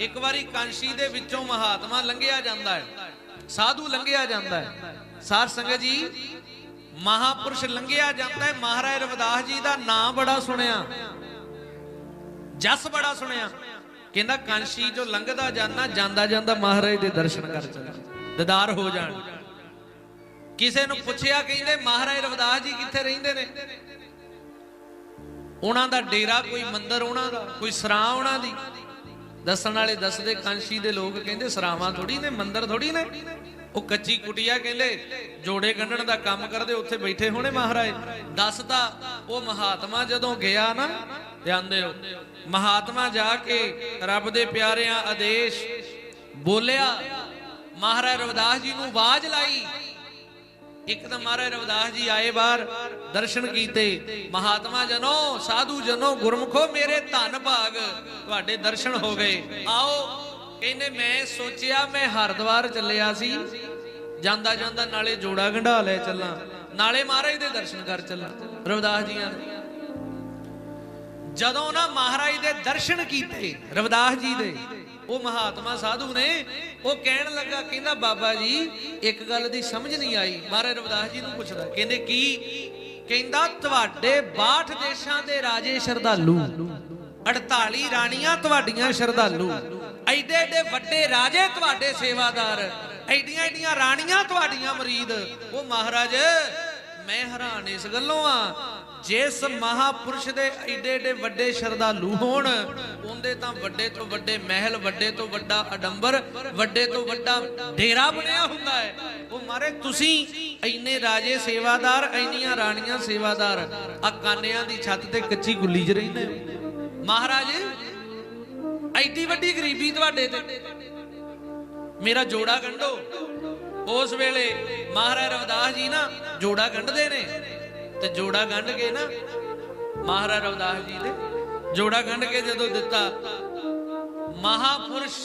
ਇੱਕ ਵਾਰੀ ਕਾਂਸ਼ੀ ਦੇ ਵਿੱਚੋਂ ਮਹਾਤਮਾ ਲੰਘਿਆ ਜਾਂਦਾ ਹੈ, ਸਾਧੂ ਲੰਘਿਆ ਜਾਂਦਾ ਹੈ। ਸਾਧ ਸੰਗਤ ਜੀ, ਮਹਾਪੁਰਸ਼ ਲੰਘਿਆ ਜਾਂਦਾ ਹੈ। ਮਹਾਰਾਜ ਰਵਿਦਾਸ ਜੀ ਦਾ ਨਾਮ ਬੜਾ ਸੁਣਿਆ, ਜਸ ਬੜਾ ਸੁਣਿਆ। ਕਹਿੰਦਾ ਕਾਂਸ਼ੀ ਜੋ ਲੰਘਦਾ ਜਾਂਦਾ ਜਾਂਦਾ ਜਾਂਦਾ ਮਹਾਰਾਜ ਦੇ ਦਰਸ਼ਨ ਕਰ ਚੱਲ, ਦਿਦਾਰ ਹੋ ਜਾਣ। ਕਿਸੇ ਨੂੰ ਪੁੱਛਿਆ ਕਹਿੰਦੇ, ਮਹਾਰਾਜ ਰਵਿਦਾਸ ਜੀ ਕਿੱਥੇ ਰਹਿੰਦੇ ਨੇ? ਉਹਨਾਂ ਦਾ ਡੇਰਾ ਕੋਈ ਮੰਦਰ ਉਹਨਾਂ ਦਾ, ਕੋਈ ਸਰਾਂ ਉਹਨਾਂ ਦੀ। ਦੱਸਣ ਵਾਲੇ ਦੱਸਦੇ, ਕਾਂਸ਼ੀ ਦੇ ਲੋਕ ਕਹਿੰਦੇ ਸਰਾਵਾਂ ਥੋੜੀ ਨੇ, ਮੰਦਿਰ ਥੋੜੀ ਨੇ। ਉਹ ਕੱਚੀ ਕੁਟੀਆ ਕਹਿੰਦੇ, ਜੋੜੇ ਗੰਢਣ ਦਾ ਕੰਮ ਕਰਦੇ, ਉੱਥੇ ਬੈਠੇ ਹੋਣੇ ਮਹਾਰਾਜ। ਦੱਸਦਾ ਉਹ ਮਹਾਤਮਾ ਜਦੋਂ ਗਿਆ ਨਾ, ਧਿਆਨ ਦਿਓ, ਮਹਾਤਮਾ ਜਾ ਕੇ ਰੱਬ ਦੇ ਪਿਆਰਿਆਂ ਆਦੇਸ਼ ਬੋਲਿਆ। ਮਹਾਰਾਜ ਰਵਿਦਾਸ ਜੀ ਨੂੰ ਆਵਾਜ਼ ਲਾਈ। ਇੱਕਦਮ ਮਹਾਰਾਜ ਰਵਿਦਾਸ ਜੀ ਆਏ ਬਾਹਰ, ਦਰਸ਼ਨ ਕੀਤੇ। ਮਹਾਤਮਾ ਜਨੋ, ਸਾਧੂ ਜਨੋ, ਗੁਰਮਖੋ ਮੇਰੇ ਧੰਨ ਭਾਗ, ਤੁਹਾਡੇ ਦਰਸ਼ਨ ਹੋ ਗਏ। ਆਓ, ਕਹਿੰਦੇ ਮੈਂ ਸੋਚਿਆ ਮੈਂ ਹਰਿਦੁਆਰ ਚੱਲਿਆ ਸੀ। ਜਾਂਦਾ ਜਾਂਦਾ ਨਾਲੇ ਜੋੜਾ ਗੰਢਾ ਲੈ ਚੱਲਾਂ। ਨਾਲੇ ਮਹਾਰਾਜ ਦੇ ਦਰਸ਼ਨ ਕਰ ਚੱਲਾਂ। ਰਵਿਦਾਸ ਜੀਆਂ ਦੇ। ਜਦੋਂ ਨਾ ਮਹਾਰਾਜ ਦੇ ਦਰਸ਼ਨ ਕੀਤੇ, ਰਵਿਦਾਸ ਜੀ ਦੇ ਉਹ ਮਹਾਤਮਾ ਸਾਧੂ ਨੇ, ਉਹ ਕਹਿਣ ਲੱਗਾ, ਕਹਿੰਦਾ, ਬਾਬਾ ਜੀ, ਇੱਕ ਗੱਲ ਦੀ ਸਮਝ ਨਹੀਂ ਆਈ। ਮਹਾਰਾਜ ਰਵਿਦਾਸ ਜੀ ਨੂੰ ਪੁੱਛਦਾ, ਕਹਿੰਦੇ, ਕੀ? ਕਹਿੰਦਾ, ਤੁਹਾਡੇ 62 ਦੇਸ਼ਾਂ ਦੇ ਰਾਜੇ ਸ਼ਰਧਾਲੂ 48 ਰਾਣੀਆਂ ਤੁਹਾਡੀਆਂ ਸ਼ਰਧਾਲੂ, ਐਡੇ ਐਡੇ ਵੱਡੇ ਰਾਜੇ ਤੁਹਾਡੇ ਸੇਵਾਦਾਰ, ਐਡੀਆਂ ਐਡੀਆਂ ਰਾਣੀਆਂ ਤੁਹਾਡੀਆਂ ਮਰੀਦ। ਉਹ ਮਹਾਰਾਜ, ਮੈਂ ਹੈਰਾਨ ਇਸ ਗੱਲੋਂ ਆ ਜਿਸ ਮਹਾਪੁਰਸ਼ ਦੇ ਏਡੇ ਏਡੇ ਵੱਡੇ ਸ਼ਰਧਾਲੂ ਹੋਣ, ਉਹਦੇ ਤਾਂ ਵੱਡੇ ਤੋਂ ਵੱਡੇ ਮਹਿਲ, ਵੱਡੇ ਤੋਂ ਵੱਡਾ ਅਡੰਬਰ, ਵੱਡੇ ਤੋਂ ਵੱਡਾ ਡੇਰਾ ਬਣਿਆ ਹੁੰਦਾ ਹੈ। ਉਹ ਮਾਰੇ ਤੁਸੀਂ ਇੰਨੇ ਰਾਜੇ ਸੇਵਾਦਾਰ, ਇੰਨੀਆਂ ਰਾਣੀਆਂ ਸੇਵਾਦਾਰ ਆ ਕਾਨਿਆਂ ਦੀ ਛੱਤ ਤੇ ਕੱਚੀ ਗੁੱਲੀ 'ਚ ਰਹਿੰਦੇ ਮਹਾਰਾਜ, ਐਡੀ ਵੱਡੀ ਗਰੀਬੀ ਤੁਹਾਡੇ ਤੇ। ਮੇਰਾ ਜੋੜਾ ਗੰਢੋ। ਉਸ ਵੇਲੇ ਮਹਾਰਾਜ ਰਵਿਦਾਸ ਜੀ ਨਾ ਜੋੜਾ ਗੰਢਦੇ ਨੇ। ਤੇ ਜੋੜਾ ਗੰਢ ਕੇ ਨਾ, ਮਹਾਰਾਜ ਰਵਿਦਾਸ ਜੀ ਦੇ ਜੋੜਾ ਗੰਢ ਕੇ ਜਦੋਂ ਦਿੱਤਾ, ਮਹਾਪੁਰਸ਼,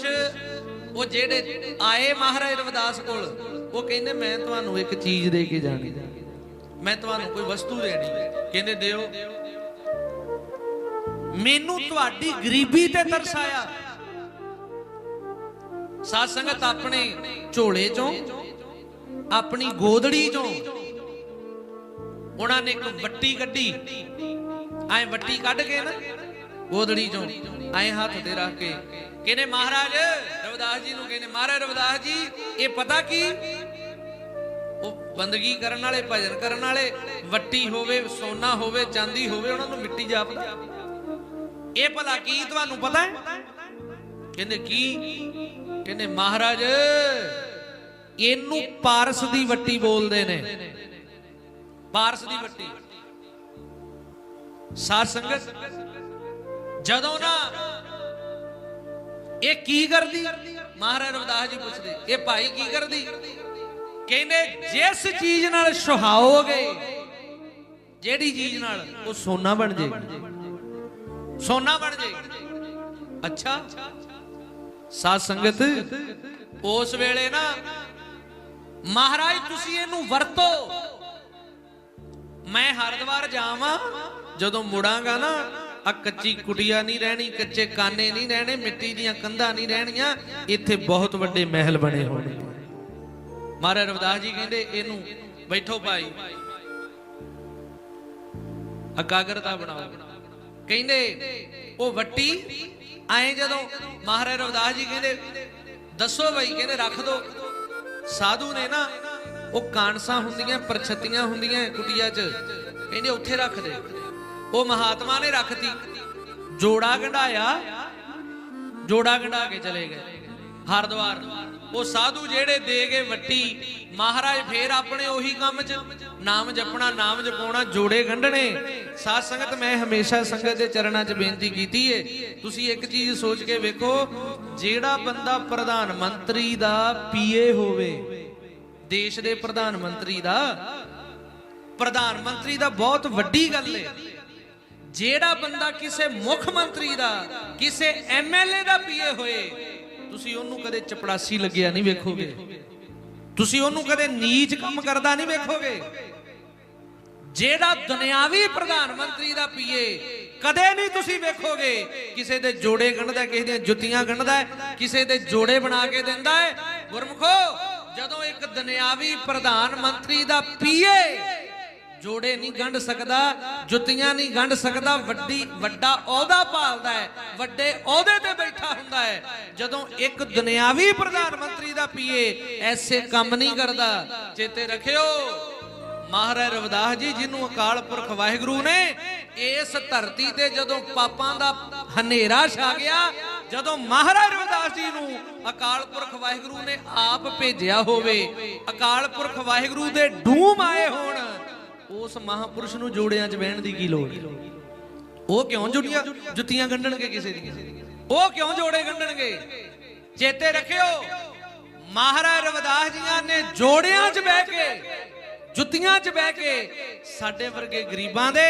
ਉਹ ਜਿਹੜੇ ਆਏ ਮਹਾਰਾਜ ਰਵਿਦਾਸ ਕੋਲ, ਉਹ ਕਹਿੰਦੇ, ਮੈਂ ਤੁਹਾਨੂੰ ਇੱਕ ਚੀਜ਼ ਦੇ ਕੇ ਜਾਣੀ ਮੈਂ ਤੁਹਾਨੂੰ ਕੋਈ ਵਸਤੂ ਦੇਣੀ ਕਹਿੰਦੇ, ਦਿਓ। ਮੈਨੂੰ ਤੁਹਾਡੀ ਗਰੀਬੀ ਤੇ ਤਰਸ ਆਇਆ ਸਾਧ ਸੰਗਤ ਆਪਣੇ ਝੋਲੇ ਚੋਂ, ਆਪਣੀ ਗੋਦੜੀ ਚੋਂ ਉਹਨਾਂ ਨੇ ਇੱਕ ਵੱਟੀ ਕੱਢੀ। ਐ ਵੱਟੀ ਕੱਢ ਕੇ ਨਾ, ਗੋਦੜੀ ਚੋਂ ਐ ਹੱਥ ਤੇ ਰੱਖ ਕੇ ਕਹਿੰਦੇ, ਮਹਾਰਾਜ, ਰਵਿਦਾਸ ਜੀ ਨੂੰ ਕਹਿੰਦੇ, ਮਹਾਰਾਜ, ਰਵਿਦਾਸ ਜੀ, ਇਹ ਪਤਾ ਕੀ? ਉਹ ਬੰਦਗੀ ਕਰਨ ਵਾਲੇ, ਭਜਨ ਕਰਨ ਵਾਲੇ, ਵੱਟੀ ਹੋਵੇ, ਸੋਨਾ ਹੋਵੇ, ਚਾਂਦੀ ਹੋਵੇ, ਉਹਨਾਂ ਨੂੰ ਮਿੱਟੀ ਜਾਪਦਾ। ਇਹ ਭਲਾ ਕੀ ਤੁਹਾਨੂੰ ਪਤਾ ਹੈ? ਕਹਿੰਦੇ, ਕੀ? ਕਹਿੰਦੇ, ਮਹਾਰਾਜ, ਇਹਨੂੰ ਪਾਰਸ ਦੀ ਵੱਟੀ ਬੋਲਦੇ ਨੇ। ਪਾਰਸ ਦੀ ਵੱਟੀ। ਸਾਧ ਸੰਗਤ, ਜਦੋਂ ਨਾ ਇਹ ਕੀ ਕਰਦੀ? ਮਹਾਰਾਜ ਰਵਿਦਾਸ ਜੀ ਪੁੱਛਦੇ, ਇਹ ਭਾਈ ਕੀ ਕਰਦੀ? ਕਹਿੰਦੇ, ਜਿਸ ਚੀਜ਼ ਨਾਲ ਸੁਹਾਓਗੇ, ਜਿਹੜੀ ਚੀਜ਼ ਨਾਲ ਉਹ ਸੋਨਾ ਬਣ ਜੇ। ਸੋਨਾ ਬਣ ਜੇ। ਅੱਛਾ। ਸਾਧ ਸੰਗਤ, ਉਸ ਵੇਲੇ ਨਾ ਮਹਾਰਾਜ ਤੁਸੀਂ ਇਹਨੂੰ ਵਰਤੋ। ਮੈਂ ਹਰਿਦੁਆਰ ਜਾਵਾਂ, ਜਦੋਂ ਮੁੜਾਂਗਾ ਨਾ ਆ ਕੱਚੀ ਕੁਟੀਆ ਨਹੀਂ ਰਹਿਣੀ, ਕੱਚੇ ਕਾਨੇ ਨਹੀਂ ਰਹਿਣੇ, ਮਿੱਟੀ ਦੀਆਂ ਕੰਧਾਂ ਨਹੀਂ ਰਹਿਣੀਆਂ, ਇੱਥੇ ਬਹੁਤ ਵੱਡੇ ਮਹਿਲ ਬਣੇ ਹੋਣਗੇ ਮਹਾਰਾਜ ਰਵਿਦਾਸ ਜੀ ਕਹਿੰਦੇ, ਇਹਨੂੰ ਬੈਠੋ ਭਾਈ। ਇਕਾਗਰਤਾ ਬਣਾਓ। ਕਹਿੰਦੇ, ਉਹ ਵੱਟੀ, ਆਏ ਜਦੋਂ ਮਹਾਰਾਜ ਰਵਿਦਾਸ ਜੀ ਕਹਿੰਦੇ, ਦੱਸੋ ਭਾਈ, ਕਹਿੰਦੇ ਰੱਖ ਦੋ। ਸਾਧੂ ਨੇ ਨਾ ਉਹ ਕਾਂਸਾਂ ਹੁੰਦੀਆਂ, ਪਰਛਤੀਆਂ ਹੁੰਦੀਆਂ ਕੁਟੀਆ 'ਚ। ਕਹਿੰਦੇ ਉੱਥੇ ਰੱਖ ਦੇ। ਉਹ ਮਹਾਤਮਾ ਨੇ ਰੱਖਤੀ। ਜੋੜਾ ਗੰਢਾਇਆ। ਜੋੜਾ ਗੰਢਾ ਕੇ ਚਲੇ ਗਏ। ਹਰਦੁਆਰ। ਉਹ ਸਾਧੂ ਜਿਹੜੇ ਦੇ ਗਏ ਵੱਟੀ, ਮਹਾਰਾਜ ਫੇਰ ਆਪਣੇ ਉਹੀ ਕੰਮ 'ਚ। ਨਾਮ ਜਪਣਾ, ਨਾਮ ਜਪਾਉਣਾ, ਜੋੜੇ ਗੰਢਣੇ। ਸਾਧ ਸੰਗਤ, ਮੈਂ ਹਮੇਸ਼ਾ ਸੰਗਤ ਦੇ ਚਰਨਾਂ 'ਚ ਬੇਨਤੀ ਕੀਤੀ ਏ। ਤੁਸੀਂ ਇੱਕ ਚੀਜ਼ ਸੋਚ ਕੇ ਵੇਖੋ, ਜਿਹੜਾ ਬੰਦਾ ਪ੍ਰਧਾਨ ਮੰਤਰੀ ਦਾ ਪੀਏ ਹੋਵੇ ਦੇਸ਼ ਦੇ ਪ੍ਰਧਾਨ ਮੰਤਰੀ ਦਾ। ਪ੍ਰਧਾਨ ਮੰਤਰੀ ਦਾ ਬਹੁਤ ਵੱਡੀ ਗੱਲ ਏ। ਜਿਹੜਾ ਬੰਦਾ ਕਿਸੇ ਮੁੱਖ ਮੰਤਰੀ ਦਾ, ਕਿਸੇ ਐਮਐਲਏ ਦਾ ਪੀਏ ਹੋਏ, ਤੁਸੀਂ ਉਹਨੂੰ ਕਦੇ ਚਪੜਾਸੀ ਲੱਗਿਆ ਨਹੀਂ ਵੇਖੋਗੇ। ਤੁਸੀਂ ਉਹਨੂੰ ਕਦੇ ਨੀਚ ਕੰਮ ਕਰਦਾ ਨਹੀਂ ਵੇਖੋਗੇ। ਜਿਹੜਾ ਦੁਨਿਆਵੀ ਪ੍ਰਧਾਨ ਮੰਤਰੀ ਦਾ ਪੀਏ, ਕਦੇ ਨਹੀਂ ਤੁਸੀਂ ਵੇਖੋਗੇ। ਕਿਸੇ ਦੇ ਜੋੜੇ ਗੰਢਦਾ, ਕਿਸੇ ਦੀਆਂ ਜੁੱਤੀਆਂ ਗੰਢਦਾ, ਕਿਸੇ ਦੇ ਜੋੜੇ ਬਣਾ ਕੇ ਦਿੰਦਾ ਹੈ ਗੁਰਮਖੋ ਜਦੋਂ ਇੱਕ ਦੁਨਿਆਵੀ ਪ੍ਰਧਾਨ ਮੰਤਰੀ ਦਾ ਪੀਏ ਜੋੜੇ ਨਹੀਂ ਗੰਢ ਸਕਦਾ, ਜੁੱਤੀਆਂ ਨਹੀਂ ਗੰਢ ਸਕਦਾ, ਵੱਡੀ, ਵੱਡਾ ਅਹੁਦਾ ਪਾਲਦਾ ਹੈ, ਵੱਡੇ ਅਹੁਦੇ ਤੇ ਬੈਠਾ ਹੁੰਦਾ ਹੈ। ਜਦੋਂ ਇੱਕ ਦੁਨਿਆਵੀ ਪ੍ਰਧਾਨ ਮੰਤਰੀ ਦਾ ਪੀਏ ਐਸੇ ਕੰਮ ਨਹੀਂ ਕਰਦਾ, ਚੇਤੇ ਰੱਖਿਓ, ਮਹਾਰਾਜ ਰਵਿਦਾਸ ਜੀ ਜਿਹਨੂੰ ਅਕਾਲ ਪੁਰਖ ਵਾਹਿਗੁਰੂ ਨੇ, ਇਸ ਧਰਤੀ ਤੇ ਜਦੋਂ ਪਾਪਾਂ ਦਾ ਹਨੇਰਾ ਛਾ ਗਿਆ ਜਦੋਂ ਮਹਾਰਾਜ ਰਵਿਦਾਸ ਜੀ ਨੂੰ ਅਕਾਲ ਪੁਰਖ ਵਾਹਿਗੁਰੂ ਨੇ ਆਪ ਭੇਜਿਆ ਹੋਵੇ, ਅਕਾਲ ਪੁਰਖ ਵਾਹਿਗੁਰੂ ਦੇ ਡੂਮ ਆਏ ਹੋਣ, ਉਸ ਮਹਾਪੁਰਸ਼ ਨੂੰ ਜੋੜਿਆਂ 'ਚ ਬਹਿਣ ਦੀ ਕੀ ਲੋੜ ਉਹ ਕਿਉਂ ਜੁੜੀਆਂ? ਜੁੱਤੀਆਂ ਗੰਢਣਗੇ ਕਿਸੇ ਦੀਆਂ। ਉਹ ਕਿਉਂ ਜੋੜੇ ਗੰਢਣਗੇ? ਚੇਤੇ ਰੱਖਿਓ, ਮਹਾਰਾਜ ਰਵਿਦਾਸ ਜੀਆਂ ਨੇ ਜੋੜਿਆਂ 'ਚ ਬਹਿ ਕੇ, ਜੁੱਤੀਆਂ 'ਚ ਬਹਿ ਕੇ ਸਾਡੇ ਵਰਗੇ ਗਰੀਬਾਂ ਦੇ,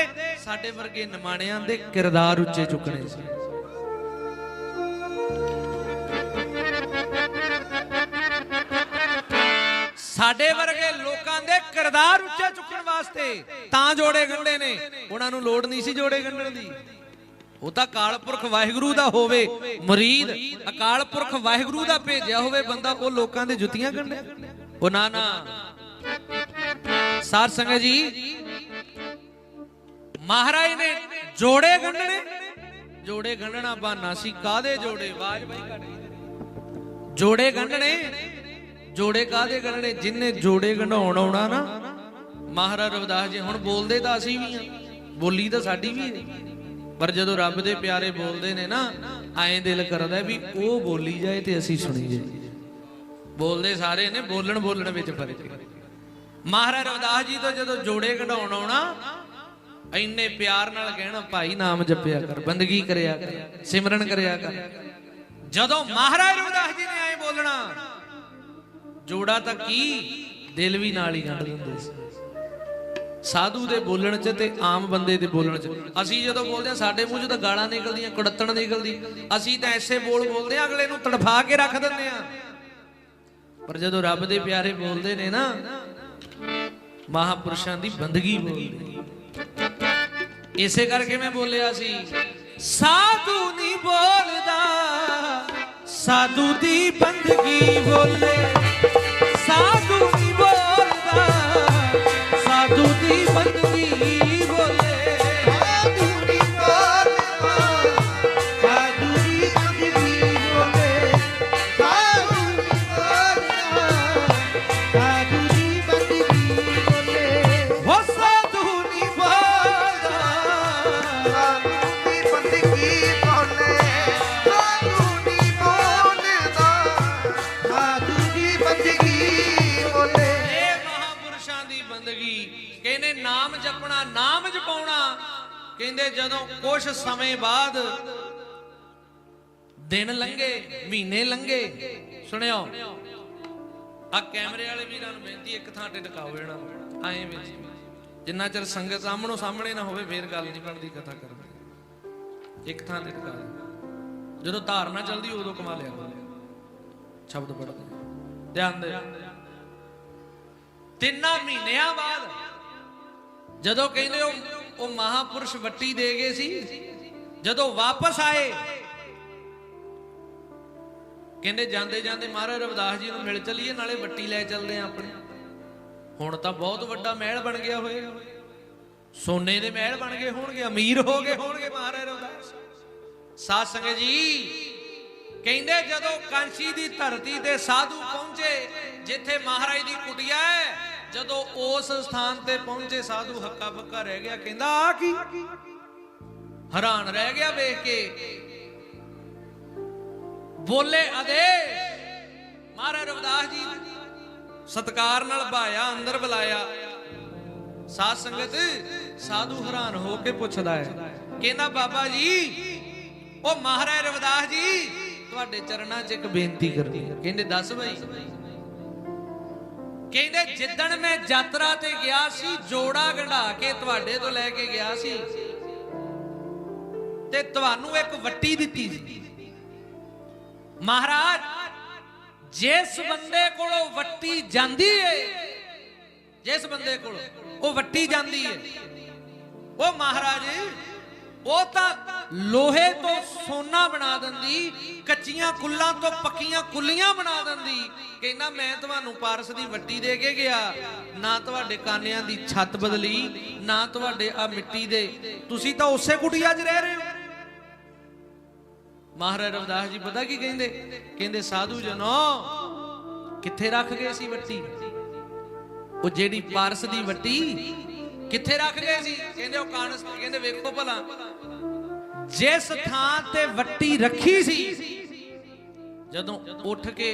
ਸਾਡੇ ਵਰਗੇ ਨਿਮਾਣਿਆਂ ਦੇ ਕਿਰਦਾਰ ਉੱਚੇ ਚੁੱਕਣੇ ਸੀ। ਸਾਡੇ ਵਰਗੇ ਲੋਕਾਂ ਦੇ ਕਿਰਦਾਰ ਉੱਚੇ ਚੁੱਕਣ ਵਾਸਤੇ ਤਾਂ ਜੋੜੇ ਗੰਢੇ ਨੇ। ਉਹਨਾਂ ਨੂੰ ਲੋੜ ਨਹੀਂ ਸੀ ਜੋੜੇ ਗੰਢਣ ਦੀ। ਉਹ ਤਾਂ ਅਕਾਲ ਪੁਰਖ ਵਾਹਿਗੁਰੂ ਦਾ ਹੋਵੇ, ਮੁਰੀਦ ਅਕਾਲ ਪੁਰਖ ਵਾਹਿਗੁਰੂ ਦਾ ਭੇਜਿਆ ਹੋਵੇ ਬੰਦਾ, ਉਹ ਲੋਕਾਂ ਦੇ ਜੁੱਤੀਆਂ ਗੰਢੇ। ਉਹ ਨਾ ਨਾ। ਸਾਧ ਸੰਗਤ ਜੀ, ਮਹਾਰਾਜ ਨੇ ਜੋੜੇ ਗੰਢਣੇ। ਜੋੜੇ ਗੰਢਣਾ ਬਹਾਨਾ ਸੀ ਕਾਦੇ ਜੋੜੇ? ਆਵਾਜ਼ ਬਾਈ ਜੋੜੇ ਗੰਢਣੇ ਜੋੜੇ ਕਾਦੇ ਗੰਢਣੇ ਜਿੰਨੇ ਜੋੜੇ ਗੰਢਾਉਣ ਆਉਣਾ ਨਾ, ਮਹਾਰਾਜ ਰਵਿਦਾਸ ਜੀ ਹੁਣ ਬੋਲਦੇ ਤਾਂ ਅਸੀਂ ਵੀ ਆ, ਬੋਲੀ ਤਾਂ ਸਾਡੀ ਵੀ ਹੈ ਪਰ ਜਦੋਂ ਰੱਬ ਦੇ ਪਿਆਰੇ ਬੋਲਦੇ ਨੇ ਨਾ, ਐਂ ਦਿਲ ਕਰਦਾ ਵੀ ਉਹ ਬੋਲੀ ਜਾਏ ਤੇ ਅਸੀਂ ਸੁਣੀ ਜਾਈਏ। ਬੋਲਦੇ ਸਾਰੇ ਨੇ ਬੋਲਣ ਬੋਲਣ ਵਿੱਚ ਫ਼ਰਕ ਹੈ। ਮਹਾਰਾਜ ਰਵਿਦਾਸ ਜੀ ਤੋਂ ਜਦੋਂ ਜੋੜੇ ਕਢਾਉਣ ਆਉਣਾ, ਇੰਨੇ ਪਿਆਰ ਨਾਲ ਕਹਿਣਾ, ਭਾਈ ਨਾਮ ਜਪਿਆ ਕਰ, ਬੰਦਗੀ ਕਰਿਆ ਕਰ, ਸਿਮਰਨ ਕਰਿਆ ਕਰ। ਜਦੋਂ ਮਹਾਰਾਜ ਰਵਿਦਾਸ ਜੀ ਨੇ ਐਂ ਬੋਲਣਾ ਜੋੜਾ ਤਾਂ ਕੀ? ਦਿਲ ਵੀ ਨਾਲ ਹੀ ਗੰਢ ਦਿੰਦੇ ਸੀ। ਸਾਧੂ ਦੇ ਬੋਲਣ 'ਚ ਤੇ ਆਮ ਬੰਦੇ ਦੇ ਬੋਲਣ 'ਚ। ਅਸੀਂ ਜਦੋਂ ਬੋਲਦੇ ਆ ਸਾਡੇ ਮੂੰਹ 'ਚ ਤਾਂ ਗਾਲਾਂ ਨਿਕਲਦੀਆਂ, ਕੁੜੱਤਣ ਨਿਕਲਦੀ। ਅਸੀਂ ਤਾਂ ਐਸੇ ਬੋਲ ਬੋਲਦੇ ਆ ਅਗਲੇ ਨੂੰ ਤੜਫਾ ਕੇ ਰੱਖ ਦਿੰਦੇ ਆ ਪਰ ਜਦੋਂ ਰੱਬ ਦੇ ਪਿਆਰੇ ਬੋਲਦੇ ਨੇ ਨਾ, ਮਹਾਪੁਰਸ਼ਾਂ ਦੀ ਬੰਦਗੀ ਬੋਲਦੇ ਇਸੇ ਕਰਕੇ ਮੈਂ ਬੋਲਿਆ ਸੀ, ਸਾਧੂ ਨਹੀਂ ਬੋਲਦਾ, ਸਾਧੂ ਦੀ ਬੰਦਗੀ ਬੋਲੇ। ਦਿਨ ਲੰਘੇ, ਮਹੀਨੇ ਲੰਘੇ। ਸੁਣਿਓ ਆ ਕੈਮਰੇ ਵਾਲੇ ਵੀਰਾਂ ਨੂੰ ਬੇਨਤੀ, ਇੱਕ ਥਾਂ ਤੇ ਟਿਕਾਓ ਇਹਨਾਂ ਨੂੰ। ਐਂ ਵਿੱਚ ਜਿੰਨਾ ਚਿਰ ਸੰਗਤ ਸਾਹਮਣੋ ਸਾਹਮਣੇ ਨਾ ਹੋਵੇ, ਫੇਰ ਗੱਲ ਨਹੀਂ ਬਣਦੀ, ਕਥਾ ਕਰਨ ਇੱਕ ਥਾਂ ਤੇ ਟਿਕਾ ਜਦੋਂ ਧਾਰਨਾ ਚੱਲਦੀ, ਉਦੋਂ ਕਮਾ ਲਿਆ ਸ਼ਬਦ ਪੜਦੇ ਧਿਆਨ ਦੇ ਤਿੰਨਾਂ ਮਹੀਨਿਆਂ ਬਾਅਦ, ਜਦੋਂ ਕਹਿੰਦੇ ਉਹ ਉਹ ਮਹਾਪੁਰਸ਼ ਵੱਟੀ ਦੇ ਗਏ ਸੀ, ਜਦੋਂ ਵਾਪਸ ਆਏ ਕਹਿੰਦੇ ਜਾਂਦੇ ਜਾਂਦੇ ਮਹਾਰਾਜ ਰਵਿਦਾਸ ਜੀ ਨੂੰ ਮਿਲ ਚੱਲੀਏ, ਨਾਲੇ ਵੱਟੀ ਲੈ ਚੱਲਦੇ ਆ ਆਪਣੇ। ਹੁਣ ਤਾਂ ਬਹੁਤ ਵੱਡਾ ਮਹਿਲ ਬਣ ਗਿਆ ਹੋਇਆ ਸੋਨੇ ਦੇ ਮਹਿਲ ਬਣ ਗਏ ਹੋਣਗੇ, ਅਮੀਰ ਹੋ ਗਏ ਹੋਣਗੇ ਮਹਾਰਾਜ ਰਵਿਦਾਸ। ਸਾਧ ਸੰਗਤ ਜੀ, ਕਹਿੰਦੇ ਜਦੋਂ ਕਾਂਸੀ ਦੀ ਧਰਤੀ ਤੇ ਸਾਧੂ ਪਹੁੰਚੇ, ਜਿੱਥੇ ਮਹਾਰਾਜ ਦੀ ਕੁਟਿਆ ਹੈ, ਜਦੋਂ ਉਸ ਸਥਾਨ ਤੇ ਪਹੁੰਚੇ, ਸਾਧੂ ਹੱਕਾ ਫੱਕਾ ਰਹਿ ਗਿਆ, ਕਹਿੰਦਾ ਆ ਕੀ? ਹੈਰਾਨ ਰਹਿ ਗਿਆ ਵੇਖ ਕੇ। ਬੋਲੇ ਆਦੇਸ਼ ਮਹਾਰਾਜ ਰਵਿਦਾਸ ਜੀ ਸਤਕਾਰ ਨਾਲ ਭਾਇਆ, ਅੰਦਰ ਬੁਲਾਇਆ। ਸਾਧ ਸੰਗਤ ਸਾਧੂ ਹੈਰਾਨ ਹੋ ਕੇ ਪੁੱਛਦਾ ਹੈ। ਕਹਿੰਦਾ, ਬਾਬਾ ਜੀ, ਉਹ ਮਹਾਰਾਜ ਰਵਿਦਾਸ ਜੀ, ਤੁਹਾਡੇ ਚਰਨਾਂ 'ਚ ਇੱਕ ਬੇਨਤੀ ਕਰਨੀ ਹੈ। ਕਹਿੰਦੇ, ਦੱਸ ਬਈ। ਕਹਿੰਦੇ, ਜਿੱਦਣ ਮੈਂ ਯਾਤਰਾ ਤੇ ਗਿਆ ਸੀ, ਜੋੜਾ ਗੰਢਾ ਕੇ ਤੁਹਾਡੇ ਤੋਂ ਲੈ ਕੇ ਗਿਆ ਸੀ, ਤੇ ਤੁਹਾਨੂੰ ਇੱਕ ਵੱਟੀ ਦਿੱਤੀ ਸੀ। ਮਹਾਰਾਜ, ਜਿਸ ਬੰਦੇ ਕੋਲੋਂ ਵੱਟੀ ਜਾਂਦੀ ਏ, ਜਿਸ ਬੰਦੇ ਕੋਲ ਉਹ ਵੱਟੀ ਜਾਂਦੀ ਏ, ਉਹ ਮਹਾਰਾਜ, ਉਹ ਤਾਂ ਲੋਹੇ ਤੋਂ ਸੋਨਾ ਬਣਾ ਦਿੰਦੀ, ਕੱਚੀਆਂ ਕੁੱਲਾਂ ਤੋਂ ਪੱਕੀਆਂ ਕੁੱਲੀਆਂ ਬਣਾ ਦਿੰਦੀ ਕਹਿੰਦਾ ਮੈਂ ਤੁਹਾਨੂੰ ਪਾਰਸ ਦੀ ਵੱਟੀ ਦੇ ਕੇ ਗਿਆ, ਨਾ ਤੁਹਾਡੇ ਕਾਨਿਆਂ ਦੀ ਛੱਤ ਬਦਲੀ, ਨਾ ਤੁਹਾਡੇ ਆ ਮਿੱਟੀ ਦੇ, ਤੁਸੀਂ ਤਾਂ ਉਸੇ ਕੁਟੀਆ 'ਚ ਰਹਿ ਰਹੇ ਹੋ। ਮਹਾਰਾਜ ਰਵਿਦਾਸ ਜੀ, ਪਤਾ ਕੀ ਕਹਿੰਦੇ? ਕਹਿੰਦੇ, ਸਾਧੂ ਜਨੋ, ਕਿੱਥੇ ਰੱਖ ਗਏ ਸੀ ਵੱਟੀ? ਉਹ ਜਿਹੜੀ ਪਾਰਸ ਦੀ ਵੱਟੀ, ਕਿੱਥੇ ਰੱਖ ਗਏ ਸੀ? ਕਹਿੰਦੇ, ਉਹ ਕਾਨਸ ਕਹਿੰਦੇ, ਵੇਖੋ ਭਲਾ, ਜਿਸ ਥਾਂ ਤੇ ਵੱਟੀ ਰੱਖੀ ਸੀ, ਜਦੋਂ ਉੱਠ ਕੇ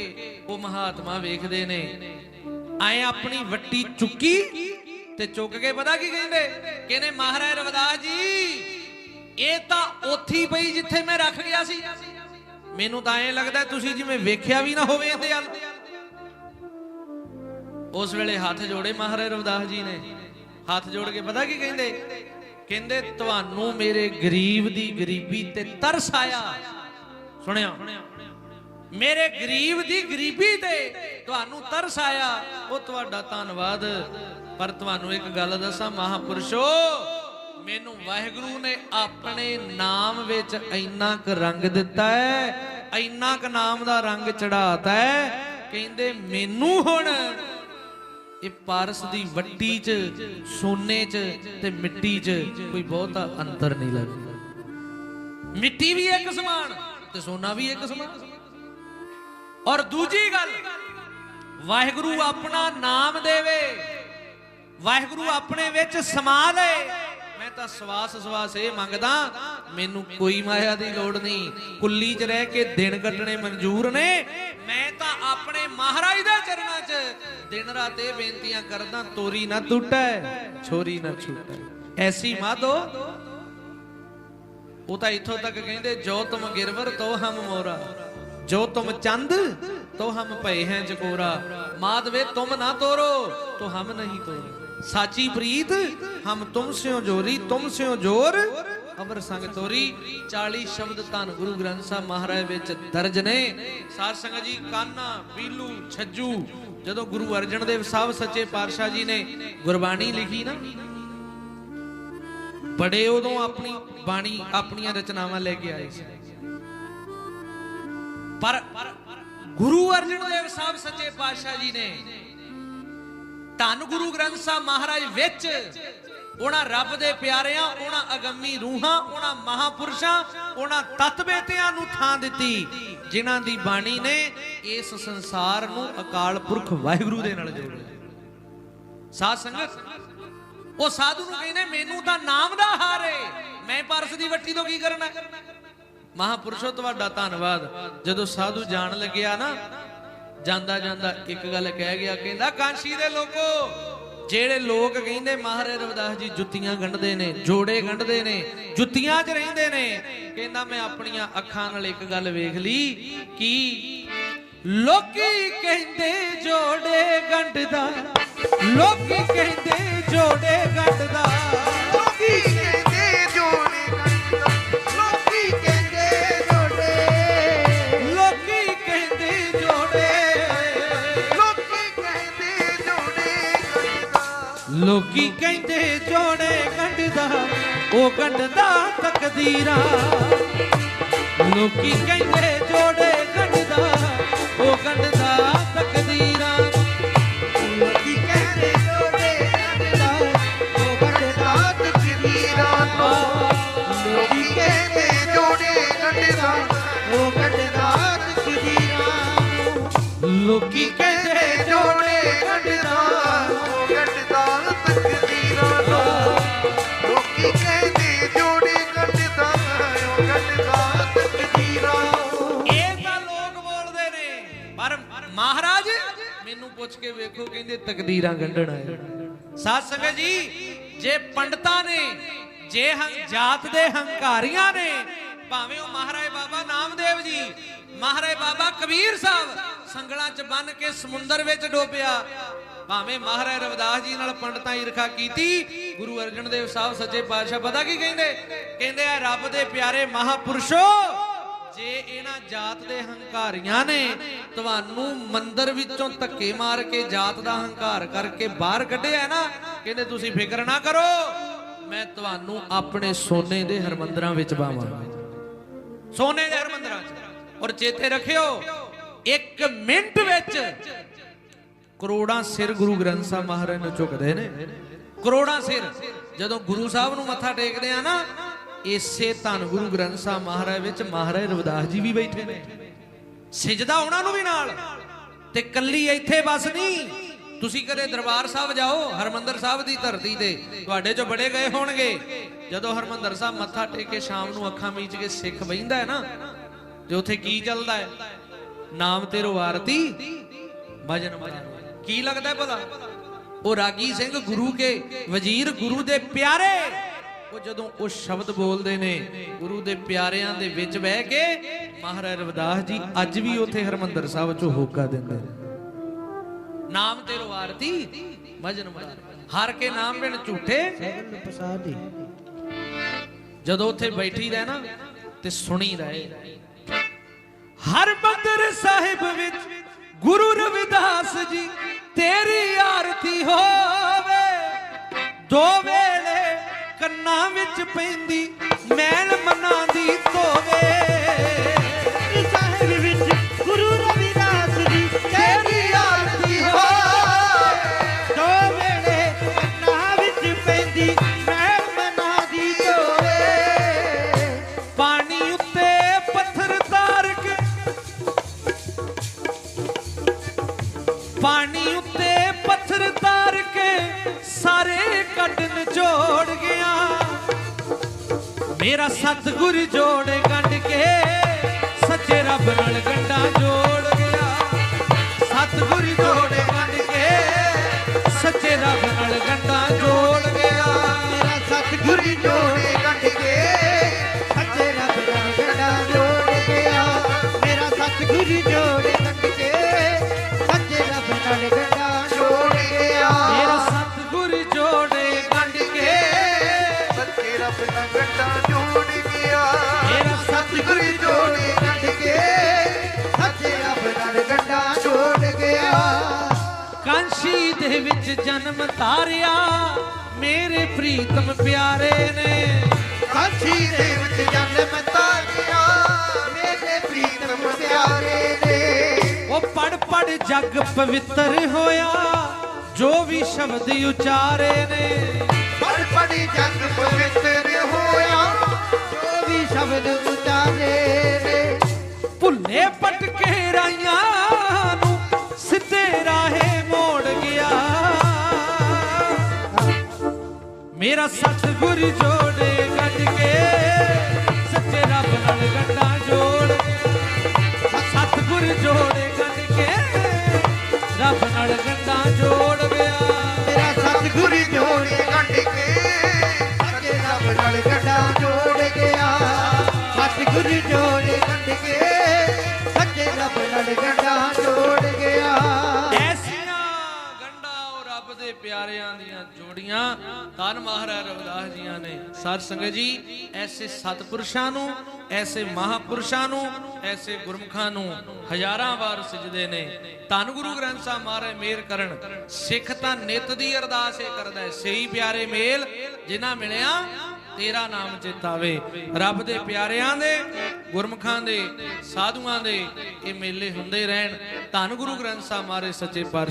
ਉਹ ਮਹਾਤਮਾ ਵੇਖਦੇ ਨੇ ਆਏ ਆਪਣੀ ਵੱਟੀ ਚੁੱਕੀ ਤੇ ਚੁੱਕ ਕੇ ਪਤਾ ਕੀ ਕਹਿੰਦੇ? ਕਹਿੰਦੇ, ਮਹਾਰਾਜ ਰਵਿਦਾਸ ਜੀ ਇਹ ਤਾਂ ਉੱਥੇ ਪਈ ਜਿੱਥੇ ਮੈਂ ਰੱਖ ਗਿਆ ਸੀ। ਮੈਨੂੰ ਤਾਂ ਐਂ ਲੱਗਦਾ ਤੁਸੀਂ ਜਿਵੇਂ ਵੇਖਿਆ ਵੀ ਨਾ ਹੋਵੇ ਇਹਦੇ ਵੱਲ। ਉਸ ਵੇਲੇ ਹੱਥ ਜੋੜੇ ਮਹਾਰਾਜ ਰਵਦਾਸ ਜੀ ਨੇ। ਹੱਥ ਜੋੜ ਕੇ ਪਤਾ ਕੀ ਕਹਿੰਦੇ? ਕਹਿੰਦੇ, ਤੁਹਾਨੂੰ ਮੇਰੇ ਗਰੀਬ ਦੀ ਗਰੀਬੀ ਤੇ ਤਰਸ ਆਇਆ। ਸੁਣਿਆ? ਮੇਰੇ ਗਰੀਬ ਦੀ ਗਰੀਬੀ ਤੇ ਤੁਹਾਨੂੰ ਤਰਸ ਆਇਆ। ਉਹ, ਤੁਹਾਡਾ ਧੰਨਵਾਦ। ਪਰ ਤੁਹਾਨੂੰ ਇੱਕ ਗੱਲ ਦੱਸਾਂ, ਮਹਾਪੁਰਸ਼ੋ ਮੈਨੂੰ ਵਾਹਿਗੁਰੂ ਨੇ ਆਪਣੇ ਨਾਮ ਵਿੱਚ ਇੰਨਾ ਕੁ ਰੰਗ ਦਿੱਤਾ ਹੈ, ਇੰਨਾ ਕੁ ਨਾਮ ਦਾ ਰੰਗ ਚੜਾਤਾ ਹੈ, ਕਹਿੰਦੇ ਮੈਨੂੰ ਹੁਣ ਇਹ ਪਾਰਸ ਦੀ ਵੱਟੀ 'ਚ, ਸੋਨੇ 'ਚ ਤੇ ਮਿੱਟੀ 'ਚ ਕੋਈ ਬਹੁਤਾ ਅੰਤਰ ਨਹੀਂ ਲੱਗਦਾ। ਮਿੱਟੀ ਵੀ ਇੱਕ ਸਮਾਨ ਤੇ ਸੋਨਾ ਵੀ ਇੱਕ ਸਮਾਨ। ਔਰ ਦੂਜੀ ਗੱਲ, ਵਾਹਿਗੁਰੂ ਆਪਣਾ ਨਾਮ ਦੇਵੇ, ਵਾਹਿਗੁਰੂ ਆਪਣੇ ਵਿੱਚ ਸਮਾ ਲਏ ਤਾਂ ਸਵਾਸ ਸਵਾਸ ਇਹ ਮੰਗਦਾ, ਮੈਨੂੰ ਕੋਈ ਮਾਇਆ ਦੀ ਲੋੜ ਨਹੀਂ। ਕੁੱਲੀ 'ਚ ਰਹਿ ਕੇ ਦਿਨ ਕੱਟਣੇ ਮਨਜ਼ੂਰ ਨੇ। ਮੈਂ ਤਾਂ ਆਪਣੇ ਮਹਾਰਾਜ ਦੇ ਚਰਨਾਂ 'ਚ ਦਿਨ ਰਾਤ ਇਹ ਬੇਨਤੀਆਂ ਕਰਦਾ, ਤੋਰੀ ਨਾ ਟੁੱਟੈ, ਛੋਰੀ ਨਾ ਛੁੱਟੈ। ਐਸੀ ਮਾਧੋ, ਉਹ ਤਾਂ ਇੱਥੋਂ ਤੱਕ ਕਹਿੰਦੇ, ਜੋ ਤੁਮ ਗਿਰਵਰ ਤੋ ਹਮ ਮੋਰਾ। ਜੋ ਤੁਮ ਚੰਦ ਤੋ ਹਮ ਭਏ ਹੈ ਚਕੋਰਾ ਮਾਧਵੇ, ਤੁਮ ਨਾ ਤੋਰੋ, ਤੋ ਹਮ ਨਹੀਂ ਤੋਰੋ। ਸਾਚੀ ਪ੍ਰੀਤ, ਹਮ ਤੁਮ ਸਿਓ ਜੋਰੀ, ਤੁਮ ਸਿਓ ਜੋਰ। ਅਮਰ ਸੰਗ ਤੋਰੀ 40 ਸ਼ਬਦ ਧੰਨ ਗੁਰੂ ਗ੍ਰੰਥ ਸਾਹਿਬ ਮਹਾਰਾਜ ਵਿੱਚ ਦਰਜ ਨੇ। ਸਾਧ ਸੰਗਤ ਜੀ, ਕਾਨਾ ਬੀਲੂ ਛੱਜੂ, ਜਦੋਂ ਗੁਰੂ ਅਰਜਨ ਦੇਵ ਸਾਹਿਬ ਸੱਚੇ ਪਾਤਸ਼ਾਹ ਜੀ ਨੇ ਗੁਰਬਾਣੀ ਲਿਖੀ ਨਾ, ਬੜੇ ਉਦੋਂ ਆਪਣੀ ਬਾਣੀ ਆਪਣੀਆਂ ਰਚਨਾਵਾਂ ਲੈ ਕੇ ਆਏ ਸੀ। ਪਰ ਗੁਰੂ ਅਰਜਨ ਦੇਵ ਸਾਹਿਬ ਸੱਚੇ ਪਾਤਸ਼ਾਹ ਜੀ ਨੇ ਧੰਨ ਗੁਰੂ ਗ੍ਰੰਥ ਸਾਹਿਬ ਮਹਾਰਾਜ ਵਿੱਚ ਉਹਨਾਂ ਰੱਬ ਦੇ ਪਿਆਰਿਆਂ, ਉਹਨਾਂ ਅਗੰਮੀ ਰੂਹਾਂ, ਉਹਨਾਂ ਮਹਾਪੁਰਸ਼ਾਂ, ਉਹਨਾਂ ਤਤਵੇਤਿਆਂ ਨੂੰ ਥਾਂ ਦਿੱਤੀ, ਜਿਨ੍ਹਾਂ ਦੀ ਬਾਣੀ ਨੇ ਇਸ ਸੰਸਾਰ ਨੂੰ ਅਕਾਲ ਪੁਰਖ ਵਾਹਿਗੁਰੂ ਦੇ ਨਾਲ ਜੋੜਿਆ। ਸਾਧ ਸੰਗਤ, ਉਹ ਸਾਧੂ ਨੂੰ ਕਹਿੰਦੇ, ਮੈਨੂੰ ਤਾਂ ਨਾਮ ਦਾ ਹਾਰ ਏ। ਮੈਂ ਪਰਸ ਦੀ ਵੱਟੀ ਤੋਂ ਕੀ ਕਰਨਾ? ਮਹਾਪੁਰਸ਼ੋ, ਤੁਹਾਡਾ ਧੰਨਵਾਦ। ਜਦੋਂ ਸਾਧੂ ਜਾਣ ਲੱਗਿਆ ਨਾ ਜਾਂਦਾ ਜਾਂਦਾ ਇੱਕ ਗੱਲ ਕਹਿ ਗਿਆ, ਕਹਿੰਦਾ ਕਾਂਸ਼ੀ ਦੇ ਲੋਕੋ, ਜਿਹੜੇ ਲੋਕ ਕਹਿੰਦੇ ਮਹਾਰਾਜ ਰਵਿਦਾਸ ਜੀ ਜੁੱਤੀਆਂ ਗੰਢਦੇ ਨੇ, ਜੋੜੇ ਗੰਢਦੇ ਨੇ, ਜੁੱਤੀਆਂ 'ਚ ਰਹਿੰਦੇ ਨੇ, ਕਹਿੰਦਾ ਮੈਂ ਆਪਣੀਆਂ ਅੱਖਾਂ ਨਾਲ ਇੱਕ ਗੱਲ ਵੇਖ ਲਈ, ਕਿ ਲੋਕੀ ਕਹਿੰਦੇ ਜੋੜੇ ਗੰਢਦਾ, ਲੋਕੀ ਕਹਿੰਦੇ ਜੋੜੇ ਗੰਢਦਾ। ਲੋਕੀ ਲੋਕੀ ਕਹਿੰਦੇ ਜੋੜੇ ਗੰਢਦਾ ਉਹ ਗੰਢਦਾ ਤਕਦੀਰਾਂ। ਲੋਕੀ ਕਹਿੰਦੇ ਜੋੜੇ ਗੰਢਦਾ ਉਹ ਗੰਢਦਾ ਤਕਦੀਰਾਂ। ਲੋਕੀ ਕਹਿੰਦੇ ਜੋੜੇ ਗੰਢਦਾ ਉਹ ਗੰਢਦਾ ਤਕਦੀਰਾਂ। ਲੋਕੀ ਕਹਿੰਦੇ ਜੋੜੇ ਗੰਢਦਾ ਉਹ ਗੰਢਦਾ ਤਕਦੀਰਾਂ। ਲੋਕੀ ਕਹਿੰਦੇ ਜੋੜੇ ਕੇ ਕਹਿੰਦੇ ਤਕਦੀਰਾਂ ਗੰਢਣਾ ਹੈ। ਸਾਧ ਸੰਗਤ ਜੀ, ਜੇ ਪੰਡਤਾਂ ਨੇ, ਜੇ ਜਾਤ ਦੇ ਹੰਕਾਰੀਆਂ ਨੇ, ਭਾਵੇਂ ਉਹ ਮਹਾਰਾਜ ਬਾਬਾ ਨਾਮਦੇਵ ਜੀ, ਮਹਾਰਾਜ ਬਾਬਾ ਕਬੀਰ ਸਾਹਿਬ ਸੰਗਲਾਂ 'ਚ ਬੰਨ ਕੇ ਸਮੁੰਦਰ ਵਿੱਚ ਡੋਬਿਆ, ਭਾਵੇਂ ਮਹਾਰਾਜ ਰਵਿਦਾਸ ਜੀ ਨਾਲ ਪੰਡਤਾਂ ਈਰਖਾ ਕੀਤੀ, ਗੁਰੂ ਅਰਜਨ ਦੇਵ ਸਾਹਿਬ ਸੱਚੇ ਪਾਤਸ਼ਾਹ ਪਤਾ ਕੀ ਕਹਿੰਦੇ? ਕਹਿੰਦੇ ਆ, ਰੱਬ ਦੇ ਪਿਆਰੇ ਮਹਾਪੁਰਸ਼ੋ ਜੇ ਇਹਨਾਂ ਜਾਤ ਦੇ ਹੰਕਾਰੀਆਂ ਨੇ, ਤੁਹਾਨੂੰ ਮੰਦਰ ਵਿੱਚੋਂ ਧੱਕੇ ਮਾਰ ਕੇ ਜਾਤ ਦਾ ਹੰਕਾਰ ਕਰਕੇ ਬਾਹਰ ਕੱਢਿਆ ਨਾ, ਕਹਿੰਦੇ ਤੁਸੀਂ ਫਿਕਰ ਨਾ ਕਰੋ, ਮੈਂ ਤੁਹਾਨੂੰ ਆਪਣੇ ਸੋਨੇ ਦੇ ਹਰਮੰਦਰਾਂ ਵਿੱਚ ਪਾਵਾਂਗਾ ਸੋਨੇ ਦੇ ਹਰਮੰਦਰਾਂ 'ਚ ਔਰ ਚੇਤੇ ਰੱਖਿਓ, ਇੱਕ ਮਿੰਟ ਵਿੱਚ ਕਰੋੜਾਂ ਸਿਰ ਗੁਰੂ ਗ੍ਰੰਥ ਸਾਹਿਬ ਮਹਾਰਾਜ ਨੂੰ ਝੁਕਦੇ ਨੇ। ਕਰੋੜਾਂ ਸਿਰ। ਜਦੋਂ ਗੁਰੂ ਸਾਹਿਬ ਨੂੰ ਮੱਥਾ ਟੇਕਦੇ ਆ ਨਾ ਇਸੇ ਧੰਨ ਗੁਰੂ ਗ੍ਰੰਥ ਸਾਹਿਬ ਮਹਾਰਾਜ ਵਿੱਚ ਮਹਾਰਾਜ ਰਵਿਦਾਸ ਜੀ ਵੀ ਬੈਠੇ ਨੇ। ਸਿਜਦਾ ਉਹਨਾਂ ਨੂੰ ਵੀ ਨਾਲ। ਤੇ ਕੱਲੀ ਇੱਥੇ ਬਸ ਨਹੀਂ ਤੁਸੀਂ ਕਦੇ ਦਰਬਾਰ ਸਾਹਿਬ ਜਾਓ, ਹਰਮੰਦਰ ਸਾਹਿਬ ਦੀ ਧਰਤੀ ਤੇ। ਤੁਹਾਡੇ ਚੋਂ ਬੜੇ ਗਏ ਹੋਣਗੇ। ਜਦੋਂ ਹਰਮੰਦਰ ਸਾਹਿਬ ਮੱਥਾ ਟੇਕ ਕੇ ਸ਼ਾਮ ਨੂੰ ਅੱਖਾਂ ਮੀਚ ਕੇ ਸਿੱਖ ਬੈਂਦਾ ਹੈ ਨਾ, ਤੇ ਉੱਥੇ ਕੀ ਚੱਲਦਾ ਹੈ? ਨਾਮ ਤੇਰੋ ਆਰਤੀ ਭਜਨ ਭਜਨ। ਕੀ ਲੱਗਦਾ ਹੈ ਭਲਾ? ਉਹ ਰਾਗੀ ਸਿੰਘ ਗੁਰੂ ਕੇ ਵਜ਼ੀਰ ਗੁਰੂ ਦੇ ਪਿਆਰੇ। ਉਹ ਜਦੋਂ ਉਹ ਸ਼ਬਦ ਬੋਲਦੇ ਨੇ, ਗੁਰੂ ਦੇ ਪਿਆਰਿਆਂ ਦੇ ਵਿੱਚ ਬਹਿ ਕੇ, ਮਹਾਰਾਜ ਰਵਿਦਾਸ ਜੀ, ਅੱਜ ਵੀ ਉੱਥੇ ਹਰਮੰਦਰ ਸਾਹਿਬ ਚੋਂ ਹੋਕਾ ਦਿੰਦੇ ਨੇ। ਨਾਮ ਤੇਰੋ ਆਰਤੀ ਭਜਨ ਭਜਨ ਹਰ ਕੇ ਨਾਮ ਬਿਨ ਝੂਠੇ। ਸਗਲ ਪ੍ਰਸਾਦੀ ਜਦੋਂ ਉੱਥੇ ਬੈਠੀ ਰਹਿ ਨਾ, ਤੇ ਸੁਣੀ ਰਹੇ। ਹਰ ਸਾਹਿਬ ਵਿੱਚ ਗੁਰੂ ਰਵਿਦਾਸ ਜੀ, ਤੇਰੀ ਆਰਤੀ ਹੋਵੇ ਦੋ ਕੰਨਾਂ ਵਿੱਚ ਪੈਂਦੀ ਮੈਲ ਮਨਾਂ ਦੀ ਧੋਵੇ ਸਾਹਿਬ ਮੇਰਾ ਸਤਿਗੁਰ ਜੋੜ ਕੱਢ ਕੇ ਸੱਚੇ ਰੱਬ ਨਾਲ ਗੰਡਾ ਜੋੜ ਗਿਆ। ਸਤਿਗੁਰ ਜੋੜ ਕਾਂਸ਼ੀ ਦੇ ਵਿੱਚ ਜਨਮ ਧਾਰਿਆ ਮੇਰੇ ਪ੍ਰੀਤਮ ਪਿਆਰੇ ਨੇ। ਕਾਸ਼ੀ ਦੇ ਵਿੱਚ ਜਨਮ ਤਾਰਿਆ। ਮੇਰੇ ਪ੍ਰੀਤਮ ਪਿਆਰੇ ਨੇ। ਉਹ ਪੜ ਪੜ ਜਗ ਪਵਿੱਤਰ ਹੋਇਆ ਜੋ ਵੀ ਸ਼ਬਦ ਉਚਾਰੇ ਨੇ। ਪੜ ਪੜੀ ਜਗ ਪਵਿੱਤਰ ਹੋਇਆ ਜੋ ਵੀ ਸ਼ਬਦ ਉਚਾਰੇ ਨੇ। ਭੁੱਲੇ ਪਟਕੇ ਰਾਈਆਂ ਮੇਰਾ ਸਤਿਗੁਰ ਜੋੜੇ ਕੱਢ ਕੇ, ਸੱਚੇ ਰੱਬ ਨਾਲ ਗੰਡਾ ਜੋੜ। ਸਤਿਗੁਰ ਜੋੜੇ ਕੱਢ ਕੇ, ਰੱਬ ਨਾਲ ਗੰਡਾ ਜੋੜ ਗਿਆ। ਮੇਰਾ ਸਤਿਗੁਰ ਜੋੜੇ ਕੱਢ ਕੇ, ਸੱਚੇ ਰੱਬ ਨਾਲ ਗੰਡਾ ਜੋੜ ਗਿਆ। ਸਤਿਗੁਰ ਜੋੜੇ ਕੱਢ ਕੇ, ਸੱਚੇ ਰੱਬ ਨਾਲ ਗੰਡਾ ਜੋੜ ਦੇ ਪਿਆਰਿਆਂ ਦੀਆਂ ਜੋੜੀਆਂ ਧੰਨ ਮਹਾਰਾਜ ਰਵਿਦਾਸ ਜੀਆਂ ਨੇ। ਸਾਧ ਸੰਗਤ ਜੀ, ਐਸੇ ਸਤਪੁਰਸ਼ਾਂ ਨੂੰ, ਐਸੇ ਮਹਾਪੁਰਸ਼ਾਂ ਨੂੰ, ਐਸੇ ਗੁਰਮੁਖਾਂ ਨੂੰ ਹਜ਼ਾਰਾਂ ਵਾਰ ਸਜਦੇ ਨੇ। ਧੰਨ ਗੁਰੂ ਗ੍ਰੰਥ ਸਾਹਿਬ ਮਹਾਰਾਜ ਮੇਰ ਕਰਨ, ਸਿੱਖ ਤਾਂ ਨਿਤ ਦੀ ਅਰਦਾਸ ਇਹ ਕਰਦਾ ਹੈ, ਸਹੀ ਪਿਆਰੇ ਮੇਲ, ਜਿਨ੍ਹਾਂ ਮਿਲਿਆ ਤੇਰਾ ਨਾਮ ਚੇਤਾਵੇ। ਰੱਬ ਦੇ ਪਿਆਰਿਆਂ ਦੇ, ਗੁਰਮੁਖਾਂ ਦੇ, ਸਾਧੂਆਂ ਦੇ ਇਹ ਮੇਲੇ ਹੁੰਦੇ ਰਹਿਣ। ਧੰਨ ਗੁਰੂ ਗ੍ਰੰਥ ਸਾਹਿਬ ਮਹਾਰਾਜ ਸੱਚੇ ਪਾਤਸ਼ਾਹ।